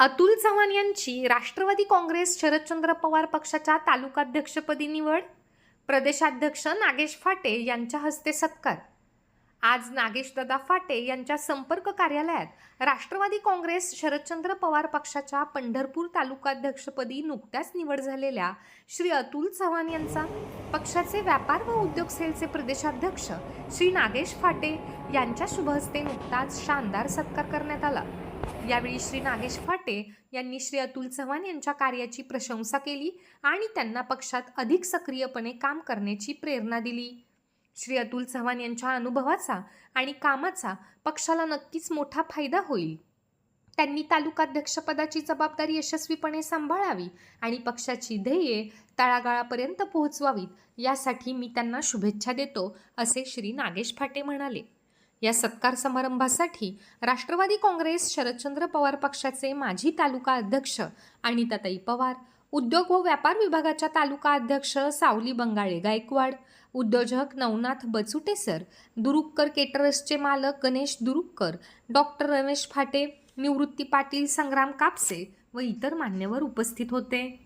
अतुल चव्हाण यांची राष्ट्रवादी काँग्रेस शरदचंद्र पवार पक्षाच्या तालुकाध्यक्षपदी निवड प्रदेशाध्यक्ष नागेश फाटे यांच्या हस्ते सत्कार. आज नागेशदादा फाटे यांच्या संपर्क कार्यालयात राष्ट्रवादी काँग्रेस शरदचंद्र पवार पक्षाच्या पंढरपूर तालुकाध्यक्षपदी नुकत्याच निवड झालेल्या श्री अतुल चव्हाण यांचा पक्षाचे व्यापार व उद्योग सेलचे प्रदेशाध्यक्ष श्री नागेश फाटे यांच्या शुभहस्ते नुकताच शानदार सत्कार करण्यात आला. यावेळी श्री नागेश फाटे यांनी श्री अतुल चव्हाण यांच्या कार्याची प्रशंसा केली आणि त्यांना पक्षात अधिक सक्रियपणे काम करण्याची प्रेरणा दिली. श्री अतुल चव्हाण यांच्या अनुभवाचा आणि कामाचा पक्षाला नक्कीच मोठा फायदा होईल. त्यांनी तालुकाध्यक्षपदाची जबाबदारी यशस्वीपणे सांभाळावी आणि पक्षाची ध्येये तळागाळापर्यंत पोहोचवावीत यासाठी मी त्यांना शुभेच्छा देतो असे श्री नागेश फाटे म्हणाले. या सत्कार समारंभासाठी राष्ट्रवादी काँग्रेस शरदचंद्र पवार पक्षाचे माजी तालुका अध्यक्ष अनिताताई पवार उद्योग व व्यापार विभागाच्या तालुका अध्यक्ष सावली बंगाळे गायकवाड उद्योजक नवनाथ बचुटेसर दुरुक्कर केटरसचे मालक गणेश दुरुक्कर डॉक्टर रमेश फाटे निवृत्ती पाटील संग्राम कापसे व इतर मान्यवर उपस्थित होते.